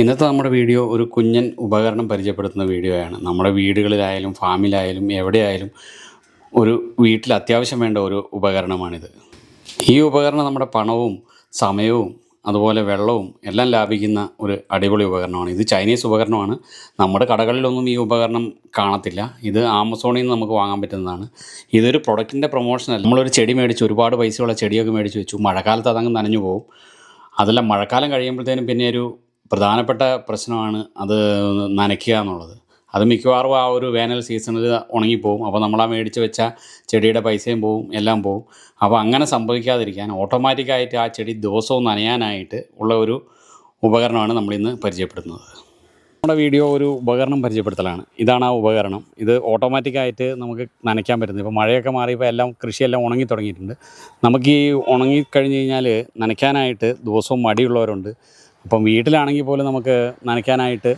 ഇന്നത്തെ നമ്മുടെ വീഡിയോ ഒരു കുഞ്ഞൻ ഉപകരണം പരിചയപ്പെടുത്തുന്ന വീഡിയോയാണ്. നമ്മുടെ വീടുകളിലായാലും ഫാമിലായാലും എവിടെയായാലും ഒരു വീട്ടിൽ അത്യാവശ്യം വേണ്ട ഒരു ഉപകരണമാണിത്. ഈ ഉപകരണം നമ്മുടെ പണവും സമയവും അതുപോലെ വെള്ളവും എല്ലാം ലാഭിക്കുന്ന ഒരു അടിപൊളി ഉപകരണമാണ്. ഇത് ചൈനീസ് ഉപകരണമാണ്. നമ്മുടെ കടകളിലൊന്നും ഈ ഉപകരണം കാണത്തില്ല. ഇത് ആമസോണിൽ നിന്ന് നമുക്ക് വാങ്ങാൻ പറ്റുന്നതാണ്. ഇതൊരു പ്രൊഡക്റ്റിന്റെ പ്രൊമോഷനല്ല. നമ്മളൊരു ചെടി മേടിച്ച് ഒരുപാട് പൈസയുള്ള ചെടിയൊക്കെ മേടിച്ച് വെച്ചു. മഴക്കാലത്ത് അതങ്ങ് നനഞ്ഞു പോകും അതെല്ലാം മഴക്കാലം കഴിയുമ്പോഴത്തേനും പിന്നെ ഒരു പ്രധാനപ്പെട്ട പ്രശ്നമാണ് അത് നനയ്ക്കുക എന്നുള്ളത്. അത് മിക്കവാറും ആ ഒരു വേനൽ സീസണിൽ ഉണങ്ങിപ്പോവും. അപ്പോൾ നമ്മൾ ആ മേടിച്ച് വെച്ച ചെടിയുടെ പൈസയും പോവും എല്ലാം പോവും. അപ്പോൾ അങ്ങനെ സംഭവിക്കാതിരിക്കാൻ ഓട്ടോമാറ്റിക്കായിട്ട് ആ ചെടി ദിവസവും നനയാനായിട്ട് ഉള്ള ഒരു ഉപകരണമാണ് നമ്മളിന്ന് പരിചയപ്പെടുത്തുന്നത്. നമ്മുടെ വീഡിയോ ഒരു ഉപകരണം പരിചയപ്പെടുത്തലാണ്. ഇതാണ് ആ ഉപകരണം. ഇത് ഓട്ടോമാറ്റിക്കായിട്ട് നമുക്ക് നനയ്ക്കാൻ പറ്റുന്നത്. ഇപ്പോൾ മഴയൊക്കെ മാറിയപ്പോൾ എല്ലാം കൃഷിയെല്ലാം ഉണങ്ങി തുടങ്ങിയിട്ടുണ്ട്. നമുക്ക് ഈ ഉണങ്ങി കഴിഞ്ഞ് കഴിഞ്ഞാൽ നനയ്ക്കാനായിട്ട് ദിവസവും മടിയുള്ളവരുണ്ട്. അപ്പം വീട്ടിലാണെങ്കിൽ പോലും നമുക്ക് നനയ്ക്കാനായിട്ട്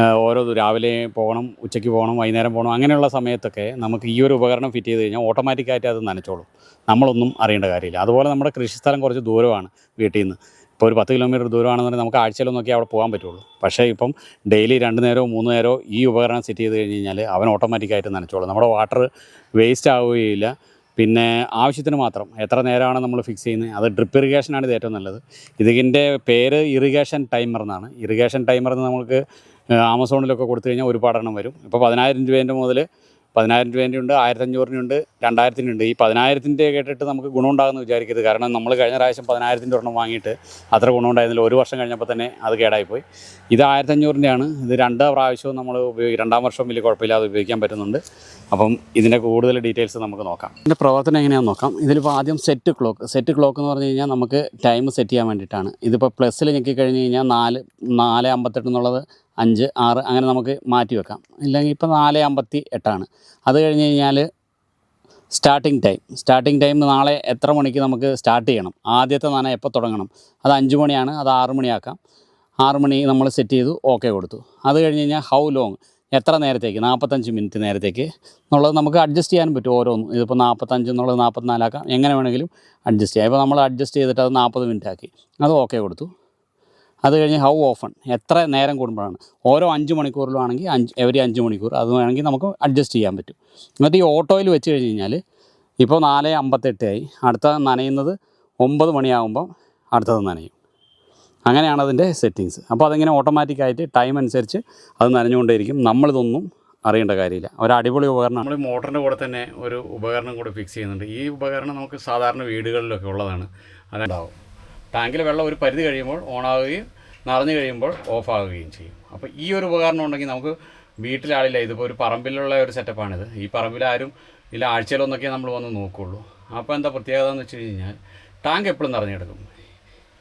ഓരോ രാവിലെ പോകണം ഉച്ചയ്ക്ക് പോകണം വൈകുന്നേരം പോകണം അങ്ങനെയുള്ള സമയത്തൊക്കെ നമുക്ക് ഈ ഒരു ഉപകരണം ഫിറ്റ് ചെയ്ത് കഴിഞ്ഞാൽ ഓട്ടോമാറ്റിക്കായിട്ട് അത് നനച്ചോളും. നമ്മളൊന്നും അറിയേണ്ട കാര്യമില്ല. അതുപോലെ നമ്മുടെ കൃഷിസ്ഥലം കുറച്ച് ദൂരമാണ് വീട്ടിൽ നിന്ന്. ഇപ്പോൾ ഒരു പത്ത് കിലോമീറ്റർ ദൂരമാണെന്നുണ്ടെങ്കിൽ നമുക്ക് ആഴ്ചയിലൊന്നൊക്കെ അവിടെ പോകാൻ പറ്റുള്ളൂ. പക്ഷേ ഇപ്പം ഡെയിലി രണ്ട് നേരമോ മൂന്ന് നേരമോ ഈ ഉപകരണം സെറ്റ് ചെയ്ത് കഴിഞ്ഞ് കഴിഞ്ഞാൽ അവൻ ഓട്ടോമാറ്റിക്കായിട്ട് നനച്ചോളും. നമ്മുടെ വാട്ടർ വേസ്റ്റ് ആവുകയില്ല. പിന്നെ ആവശ്യത്തിന് മാത്രം. എത്ര നേരമാണ് നമ്മൾ ഫിക്സ് ചെയ്യുന്നത്? അത് ഡ്രിപ്പ് ഇറിഗേഷനാണ് ഇത് ഏറ്റവും നല്ലത്. ഇതിന്റെ പേര് ഇറിഗേഷൻ ടൈമർ എന്നാണ്. ഇറിഗേഷൻ ടൈമർ എന്ന് നമുക്ക് ആമസോണിലൊക്കെ കൊടുത്തു കഴിഞ്ഞാൽ ഒരുപാട് എണ്ണം വരും. ഇപ്പോൾ പതിനായിരം രൂപേന്റെ മുതൽ പതിനായിരം രൂപേന്റെ ഉണ്ട് ആയിരത്തഞ്ഞൂറിനുണ്ട് രണ്ടായിരത്തിനുണ്ട് ഈ പതിനായിരത്തിന്റെ കേട്ടിട്ട് നമുക്ക് ഗുണമുണ്ടാകുമെന്ന് വിചാരിക്കരുത്. കാരണം നമ്മൾ കഴിഞ്ഞ പ്രാവശ്യം പതിനായിരത്തിന്റെ ഒരെണ്ണം വാങ്ങിയിട്ട് അത്ര ഗുണമുണ്ടായിരുന്നില്ല. ഒരു വർഷം കഴിഞ്ഞപ്പോൾ തന്നെ അത് കേടായിപ്പോയി. ഇത് ആയിരത്തഞ്ഞൂറിന്റെയാണ്. ഇത് രണ്ട് പ്രാവശ്യവും നമ്മൾ ഉപയോഗിക്കും രണ്ടാം വർഷം വലിയ കുഴപ്പമില്ലാതെ ഉപയോഗിക്കാൻ പറ്റുന്നുണ്ട്. അപ്പം ഇതിന്റെ കൂടുതൽ ഡീറ്റെയിൽസ് നമുക്ക് നോക്കാം. ഇതിന്റെ പ്രവർത്തനം എങ്ങനെയാണെന്ന് നോക്കാം. ഇതിലിപ്പോൾ ആദ്യം സെറ്റ് ക്ലോക്ക്. സെറ്റ് ക്ലോക്ക് എന്ന് പറഞ്ഞു കഴിഞ്ഞാൽ നമുക്ക് ടൈം സെറ്റ് ചെയ്യാൻ വേണ്ടിയിട്ടാണ്. ഇതിപ്പോൾ പ്ലസ്സിൽ ഞെക്കി കഴിഞ്ഞ് കഴിഞ്ഞാൽ നാല് നാല് അമ്പത്തെട്ട് എന്നുള്ളത് അഞ്ച് ആറ് അങ്ങനെ നമുക്ക് മാറ്റി വെക്കാം. ഇല്ലെങ്കിൽ ഇപ്പോൾ നാല് അമ്പത്തി എട്ടാണ്. അത് കഴിഞ്ഞ് കഴിഞ്ഞാൽ സ്റ്റാർട്ടിംഗ് ടൈം സ്റ്റാർട്ടിംഗ് ടൈം നാളെ എത്ര മണിക്ക് നമുക്ക് സ്റ്റാർട്ട് ചെയ്യണം? ആദ്യത്തെ നന എപ്പോൾ തുടങ്ങണം? അത് അഞ്ച് മണിയാണ് അത് ആറ് മണിയാക്കാം. ആറ് മണി നമ്മൾ സെറ്റ് ചെയ്തു ഓക്കെ കൊടുത്തു. അത് കഴിഞ്ഞ് കഴിഞ്ഞാൽ ഹൗ ലോങ് എത്ര നേരത്തേക്ക്? നാൽപ്പത്തഞ്ച് മിനിറ്റ് നേരത്തേക്ക് എന്നുള്ളത് നമുക്ക് അഡ്ജസ്റ്റ് ചെയ്യാൻ പറ്റും ഓരോന്നും. ഇതിപ്പോൾ നാൽപ്പത്തഞ്ച് എന്നുള്ളത് നാൽപ്പത്തിനാലാക്കാം എങ്ങനെ വേണമെങ്കിലും അഡ്ജസ്റ്റ് ചെയ്യാം. ഇപ്പോൾ നമ്മൾ അഡ്ജസ്റ്റ് ചെയ്തിട്ട് അത് നാൽപ്പത് മിനിറ്റ് ആക്കി. അത് ഓക്കെ കൊടുത്തു. അത് കഴിഞ്ഞ് ഹൗ ഓഫൺ എത്ര നേരം കൂടുമ്പോഴാണ്? ഓരോ അഞ്ച് മണിക്കൂറിലും ആണെങ്കിൽ അഞ്ച് എവരി അഞ്ച് മണിക്കൂർ. അത് വേണമെങ്കിൽ നമുക്ക് അഡ്ജസ്റ്റ് ചെയ്യാൻ പറ്റും. എന്നിട്ട് ഈ ഓട്ടോയിൽ വെച്ച് കഴിഞ്ഞ് കഴിഞ്ഞാൽ ഇപ്പോൾ നാല് അമ്പത്തെട്ടായി അടുത്ത നനയുന്നത് ഒമ്പത് മണിയാകുമ്പോൾ അടുത്തത് നനയും. അങ്ങനെയാണ് അതിന്റെ സെറ്റിങ്സ് അപ്പോൾ അതിങ്ങനെ ഓട്ടോമാറ്റിക്കായിട്ട് ടൈം അനുസരിച്ച് അത് നനഞ്ഞുകൊണ്ടേയിരിക്കും. നമ്മളിതൊന്നും അറിയേണ്ട കാര്യമില്ല. ഒരു അടിപൊളി ഉപകരണം. നമ്മൾ മോട്ടറിന്റെ കൂടെ തന്നെ ഒരു ഉപകരണം കൂടെ ഫിക്സ് ചെയ്യുന്നുണ്ട്. ഈ ഉപകരണം നമുക്ക് സാധാരണ വീടുകളിലൊക്കെ ഉള്ളതാണ്. അതുണ്ടാവും ടാങ്കിൽ വെള്ളം ഒരു പരിധി കഴിയുമ്പോൾ ഓണാവുകയും നിറഞ്ഞു കഴിയുമ്പോൾ ഓഫ് ആവുകയും ചെയ്യും. അപ്പോൾ ഈ ഒരു ഉപകരണം ഉണ്ടെങ്കിൽ നമുക്ക് വീട്ടിലാളില്ല ഇതിപ്പോൾ ഒരു പറമ്പിലുള്ള ഒരു സെറ്റപ്പാണിത്. ഈ പറമ്പിലാരും ഇല്ല ആഴ്ചയിലൊന്നൊക്കെ നമ്മൾ വന്ന് നോക്കുകയുള്ളൂ അപ്പോൾ എന്താ പ്രത്യേകത എന്ന് വെച്ച് കഴിഞ്ഞാൽ ടാങ്ക് എപ്പോഴും നിറഞ്ഞെടുക്കും.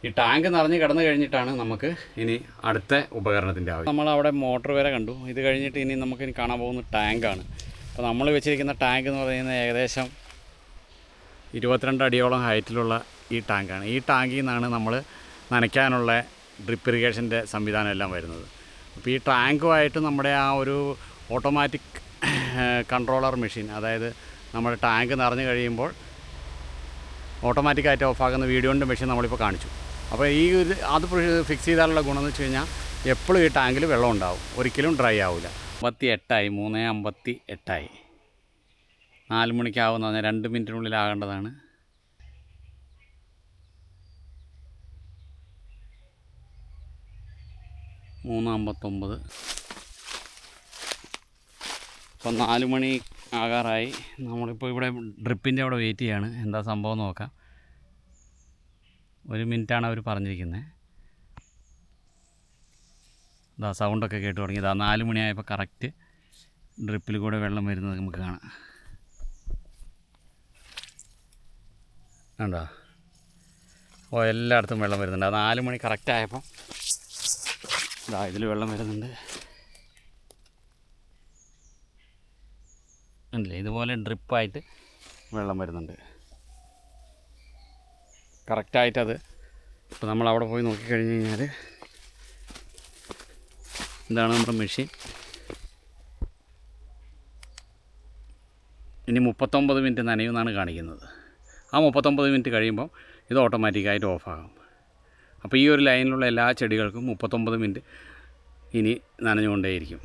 ഈ ടാങ്ക് നിറഞ്ഞ് കിടന്നു കഴിഞ്ഞിട്ടാണ് നമുക്ക് ഇനി അടുത്ത ഉപകരണത്തിന്റെ ആവശ്യം. നമ്മൾ അവിടെ മോട്ടർ വരെ കണ്ടു. ഇത് കഴിഞ്ഞിട്ട് ഇനി നമുക്ക് ഇനി കാണാൻ പോകുന്ന ടാങ്കാണ് അപ്പോൾ നമ്മൾ വെച്ചിരിക്കുന്ന ടാങ്ക് എന്ന് പറയുന്നത് ഏകദേശം ഇരുപത്തിരണ്ട് അടിയോളം ഹൈറ്റിലുള്ള ഈ ടാങ്കാണ്. ഈ ടാങ്കിൽ നിന്നാണ് നമ്മൾ നനയ്ക്കാനുള്ള ഡ്രിപ്പ് ഇറിഗേഷന്റെ സംവിധാനം എല്ലാം വരുന്നത്. അപ്പോൾ ഈ ടാങ്കുമായിട്ട് നമ്മുടെ ആ ഒരു ഓട്ടോമാറ്റിക് കൺട്രോളർ മെഷീൻ അതായത് നമ്മുടെ ടാങ്ക് നിറഞ്ഞു കഴിയുമ്പോൾ ഓട്ടോമാറ്റിക്കായിട്ട് ഓഫാക്കുന്ന വീഡിയോന്റെ മെഷീൻ നമ്മളിപ്പോൾ കാണിച്ചു. അപ്പോൾ ഈ ഒരു അത് ഫിക്സ് ചെയ്താലുള്ള ഗുണം വെച്ച് കഴിഞ്ഞാൽ എപ്പോഴും ഈ ടാങ്കിൽ വെള്ളം ഉണ്ടാവും. ഒരിക്കലും ഡ്രൈ ആവില്ല അമ്പത്തി എട്ടായി മൂന്ന് അമ്പത്തി എട്ടായി നാല് മണിക്കാവുന്ന രണ്ട് മിനിറ്റിനുള്ളിൽ ആകേണ്ടതാണ്. മൂന്ന് അമ്പത്തൊമ്പത് ഇപ്പം നാല് മണി ആകാറായി. നമ്മളിപ്പോൾ ഇവിടെ ഡ്രിപ്പിന്റെ അവിടെ വെയിറ്റ് ചെയ്യാണ്. എന്താ സംഭവം നോക്കാം. ഒരു മിനിറ്റാണ് അവർ പറഞ്ഞിരിക്കുന്നത് ഇതാ സൗണ്ടൊക്കെ കേട്ട് തുടങ്ങി. ഇതാ നാല് മണിയായപ്പോൾ കറക്റ്റ് ഡ്രിപ്പിൽ കൂടെ വെള്ളം വരുന്നത് നമുക്ക് കാണാം. കണ്ടോ? ഓ എല്ലായിടത്തും വെള്ളം വരുന്നുണ്ട്. നാല് മണി കറക്റ്റ് ആയപ്പോൾ ഇതാ ഇതിൽ വെള്ളം വരുന്നുണ്ട്. ഉണ്ടല്ലേ ഇതുപോലെ ഡ്രിപ്പായിട്ട് വെള്ളം വരുന്നുണ്ട്. കറക്റ്റായിട്ടത് ഇപ്പോൾ നമ്മൾ അവിടെ പോയി നോക്കിക്കഴിഞ്ഞ് കഴിഞ്ഞാൽ ഇതാണ് നമ്മുടെ മെഷീൻ ഇനി മുപ്പത്തൊമ്പത് മിനിറ്റ് നനയുമെന്നാണ് കാണിക്കുന്നത്. ആ മുപ്പത്തൊമ്പത് മിനിറ്റ് കഴിയുമ്പം ഇത് ഓട്ടോമാറ്റിക്കായിട്ട് ഓഫാകും അപ്പോൾ ഈ ഒരു ലൈനിലുള്ള എല്ലാ ചെടികൾക്കും മുപ്പത്തൊമ്പത് മിനിറ്റ് ഇനി നനഞ്ഞുകൊണ്ടേയിരിക്കും.